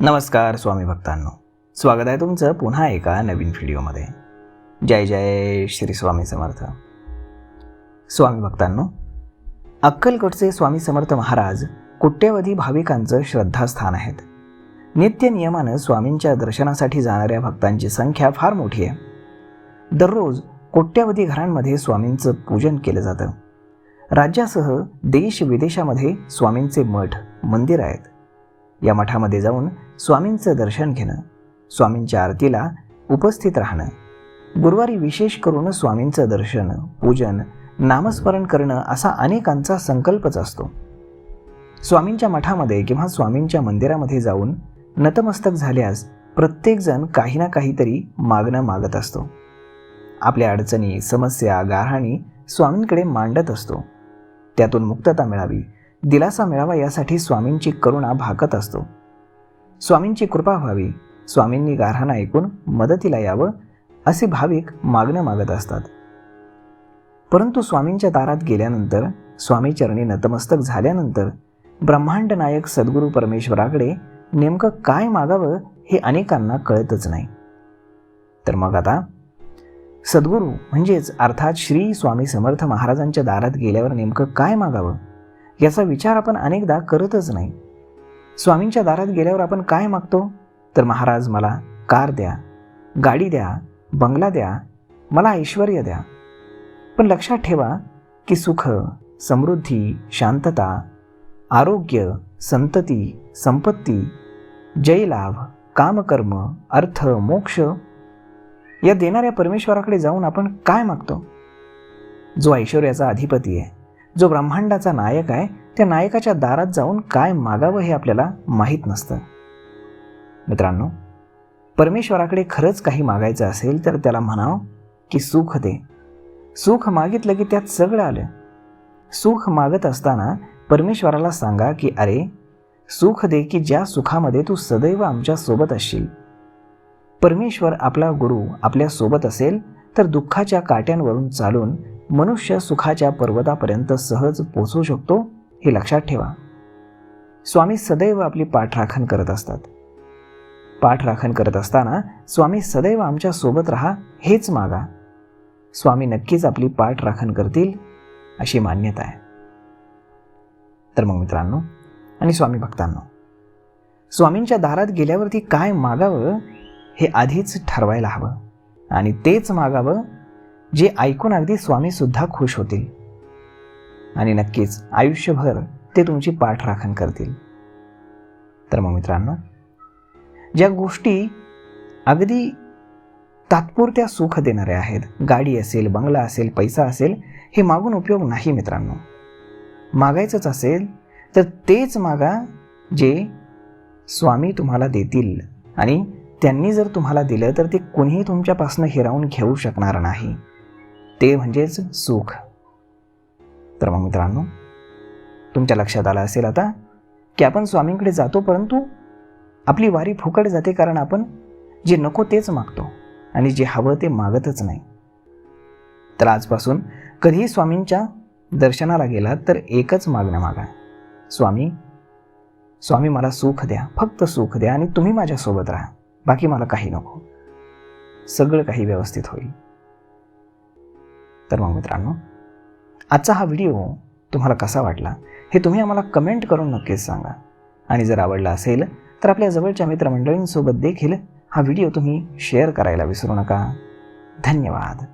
नमस्कार स्वामी भक्तांनो. स्वागत आहे तुमचं पुन्हा एका नवीन व्हिडिओमध्ये. जय जय श्री स्वामी समर्थ. स्वामी भक्तांनो अक्कलकोटचे स्वामी समर्थ महाराज कोट्यवधी भाविकांचं श्रद्धास्थान आहेत. नित्य नियमानं स्वामींच्या दर्शनासाठी जाणाऱ्या भक्तांची संख्या फार मोठी आहे. दररोज कोट्यवधी घरांमध्ये स्वामींचं पूजन केलं जातं. राज्यासह देश विदेशामध्ये स्वामींचे मठ मंदिर आहेत. या मठामध्ये जाऊन स्वामींचं दर्शन घेणं स्वामींच्या आरतीला उपस्थित राहणं गुरुवारी विशेष करून स्वामींचं दर्शन पूजन नामस्मरण करणं असा अनेकांचा संकल्पच असतो. स्वामींच्या मठामध्ये किंवा स्वामींच्या मंदिरामध्ये जाऊन नतमस्तक झाल्यास प्रत्येकजण काही ना काहीतरी मागणं मागत असतो. आपल्या अडचणी समस्या गारहाणी स्वामींकडे मांडत असतो. त्यातून मुक्तता मिळावी दिलासा मिळावा यासाठी स्वामींची करुणा भाकत असतो. स्वामींची कृपा व्हावी स्वामींनी गारहाणा ऐकून मदतीला यावं असे भाविक मागणं मागत असतात. परंतु स्वामींच्या दारात गेल्यानंतर स्वामी चरणी नतमस्तक झाल्यानंतर ब्रह्मांड नायक सद्गुरू परमेश्वराकडे नेमकं काय मागावं हे अनेकांना कळतच नाही. तर मग आता सद्गुरू म्हणजेच अर्थात श्री स्वामी समर्थ महाराजांच्या दारात गेल्यावर नेमकं काय मागावं? याचा विचार आपण अनेकदा करतच नाही. स्वामींच्या दारात गेल्यावर आपण काय मागतो? तर महाराज मला कार द्या गाडी द्या बंगला द्या मला ऐश्वर द्या. पण लक्षात ठेवा की सुख समृद्धी शांतता आरोग्य संतती संपत्ती जयलाभ कामकर्म अर्थ मोक्ष या देणाऱ्या परमेश्वराकडे जाऊन आपण काय मागतो? जो ऐश्वर्याचा अधिपती आहे. जो ब्रह्मांडाचा नायक आहे त्या नायकाच्या दारात जाऊन काय मागावं हे आपल्याला माहीत नसतं. मित्रांनो परमेश्वराकडे खरंच काही मागायचं असेल तर त्याला म्हणावं की सुख दे. सुख मागितलं की त्यात सगळं आलं. सुख मागत असताना परमेश्वराला सांगा की अरे सुख दे की ज्या सुखामध्ये तू सदैव आमच्यासोबत असशील. परमेश्वर आपला गुरु आपल्यासोबत असेल तर दुःखाच्या काट्यांवरून चालून मनुष्य सुखाच्या पर्वतापर्यंत सहज पोचू शकतो हे लक्षात ठेवा. स्वामी सदैव आपली पाठराखण करत असतात. पाठराखण करत असताना स्वामी सदैव आमच्यासोबत राहा हेच मागा. स्वामी नक्कीच आपली पाठराखण करतील अशी मान्यता आहे. तर मग मित्रांनो आणि स्वामी भक्तांनो स्वामींच्या दारात गेल्यावरती काय मागावं हे आधीच ठरवायला हवं आणि तेच मागावं जे ऐकून अगदी स्वामीसुद्धा खुश होतील. आणि नक्कीच आयुष्यभर ते तुमची पाठराखण करतील. तर मग मित्रांनो ज्या गोष्टी अगदी तात्पुरत्या सुख देणाऱ्या आहेत गाडी असेल बंगला असेल पैसा असेल हे मागून उपयोग नाही मित्रांनो. मागायचंच असेल तर तेच मागा जे स्वामी तुम्हाला देतील. आणि त्यांनी जर तुम्हाला दिलं तर ते कोणीही तुमच्यापासून हिरावून घेऊ शकणार नाही. ते म्हणजेच सुख. तर मग मित्रांनो तुमच्या लक्षात आलं असेल आता की आपण स्वामींकडे जातो परंतु आपली वारी फुकट जाते कारण आपण जे नको तेच मागतो आणि जे हवं ते मागतच नाही. तर आजपासून कधीही स्वामींच्या दर्शनाला गेलात तर एकच मागणं मागा. स्वामी स्वामी मला सुख द्या फक्त सुख द्या आणि तुम्ही माझ्यासोबत राहा. बाकी मला काही नको. सगळं काही व्यवस्थित होईल. तर मग मित्रांनो आजचा हा व्हिडिओ तुम्हाला कसा वाटला हे तुम्ही आम्हाला कमेंट करून नक्कीच सांगा. आणि जर आवडला असेल तर आपल्या जवळच्या मित्रमंडळींसोबत देखील हा व्हिडिओ तुम्ही शेअर करायला विसरू नका. धन्यवाद.